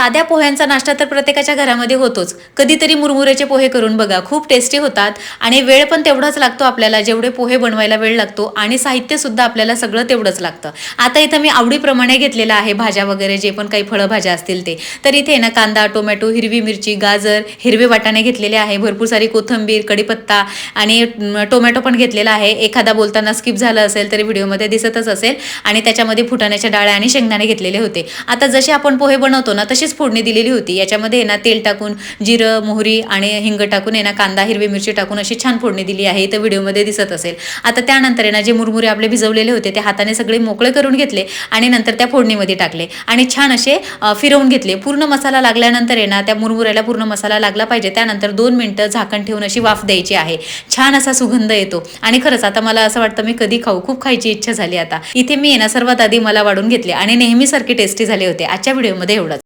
साध्या पोह्यांचा नाश्ता तर प्रत्येकाच्या घरामध्ये होतोच. कधीतरी मुरमुऱ्याचे पोहे करून बघा. खूप टेस्टी होतात आणि वेळ पण तेवढाच लागतो आपल्याला. जेवढे पोहे बनवायला वेळ लागतो आणि साहित्यसुद्धा आपल्याला सगळं तेवढंच लागतं. आता इथं मी आवडीप्रमाणे घेतलेलं आहे भाज्या वगैरे जे पण काही फळभाज्या असतील ते. तर इथे ना कांदा टोमॅटो हिरवी मिरची गाजर हिरवे वाटाणे घेतलेले आहे. भरपूर सारी कोथिंबीर कढीपत्ता आणि टोमॅटो पण घेतलेला आहे. एखादा बोलताना स्किप झालं असेल तरी व्हिडिओमध्ये दिसतच असेल. आणि त्याच्यामध्ये फुटाण्याच्या डाळ्या आणि शेंगदाणे घेतलेले होते. आता जसे आपण पोहे बनवतो ना तशीच फोडणी दिलेली होती. याच्यामध्ये आहे ना तेल टाकून जिरं मोहरी आणि हिंग टाकून आहे ना कांदा हिरवी मिरची टाकून अशी छान फोडणी दिली आहे. इथं व्हिडिओमध्ये दिसत असेल. आता त्यानंतर आहे ना जे मुरमुरे आपले भिजवलेले होते ते हाताने सगळे मोकळे करून घेतले आणि नंतर त्या फोडणीमध्ये टाकले आणि छान असे फिरवून घेतले. पूर्ण मसाला लागल्यानंतर आहे ना त्या मुरमुऱ्याला पूर्ण मसाला लागला पाहिजे. त्यानंतर दोन मिनटं झाकण ठेवून अशी वाफ द्यायची आहे. छान असा सुगंध येतो. आणि खरंच आता मला असं वाटतं मी कधी खाऊ. खूप खायची इच्छा झाली आता. इथे मी आहे ना सर्वात आधी मला वाढून घेतले आणि नेहमीसारखे टेस्टी झाले होते. आजच्या व्हिडिओमध्ये एवढंच.